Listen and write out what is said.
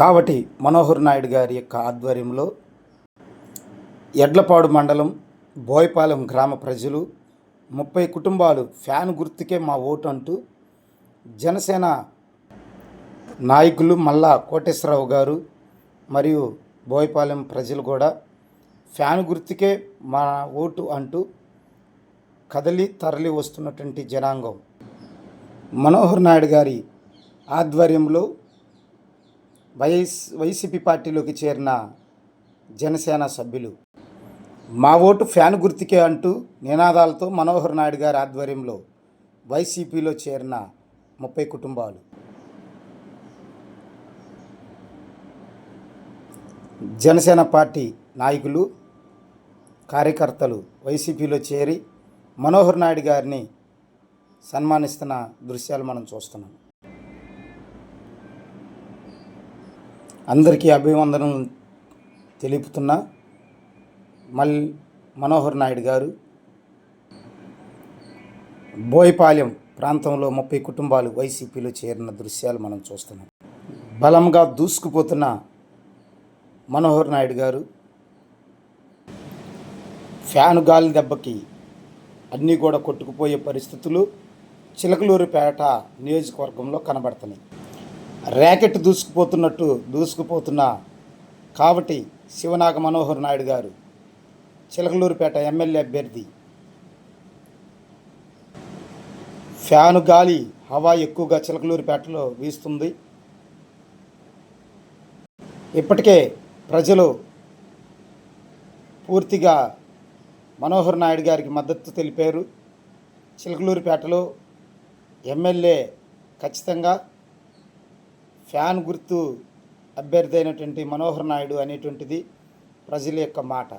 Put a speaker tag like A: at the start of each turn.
A: కావటి మనోహర్ నాయుడు గారి యొక్క ఆధ్వర్యంలో ఎడ్లపాడు మండలం బోయపాలెం గ్రామ ప్రజలు ముప్పై కుటుంబాలు ఫ్యాన్ గుర్తుకే మా ఓటు అంటూ జనసేన నాయకులు మల్లా కోటేశ్వరరావు గారు మరియు బోయపాలెం ప్రజలు కూడా ఫ్యాన్ గుర్తుకే మా ఓటు అంటూ కదలి తరలి వస్తున్నటువంటి జనాంగం. మనోహర్ నాయుడు గారి ఆధ్వర్యంలో వైఎస్ వైసీపీ పార్టీలోకి చేరిన జనసేన సభ్యులు. మా ఓటు ఫ్యాన్ గుర్తుకే అంటూ నినాదాలతో మనోహర్ నాయుడు గారి ఆధ్వర్యంలో వైసీపీలో చేరిన ముప్పై కుటుంబాలు. జనసేన పార్టీ నాయకులు కార్యకర్తలు వైసీపీలో చేరి మనోహర్ నాయుడు గారిని సన్మానిస్తున్న దృశ్యాలు మనం చూస్తున్నాం. అందరికీ అభివందనం తెలుపుతున్నా మల్ మనోహర్ నాయుడు గారు. బోయపాలెం ప్రాంతంలో ముప్పై కుటుంబాలు వైసీపీలో చేరిన దృశ్యాలు మనం చూస్తున్నాం. బలంగా దూసుకుపోతున్న మనోహర్ నాయుడు గారు ఫ్యాను గాలి దెబ్బకి అన్నీ కూడా కొట్టుకుపోయే పరిస్థితులు చిలకలూరిపేట నియోజకవర్గంలో కనబడుతున్నాయి. ర్యాకెట్ దూసుకుపోతున్నట్టు దూసుకుపోతున్న కాబట్టి శివనాగ మనోహర్ నాయుడు గారు చిలకలూరుపేట ఎమ్మెల్యే అభ్యర్థి. ఫ్యాను గాలి హవా ఎక్కువగా చిలకలూరిపేటలో వీస్తుంది. ఇప్పటికే ప్రజలు పూర్తిగా మనోహర్ నాయుడు గారికి మద్దతు తెలిపారు. చిలకలూరుపేటలో ఎమ్మెల్యే ఖచ్చితంగా ఫ్యాన్ గుర్తు అభ్యర్థి అయినటువంటి మనోహర్ నాయుడు అనేటువంటిది ప్రజల యొక్క మాట.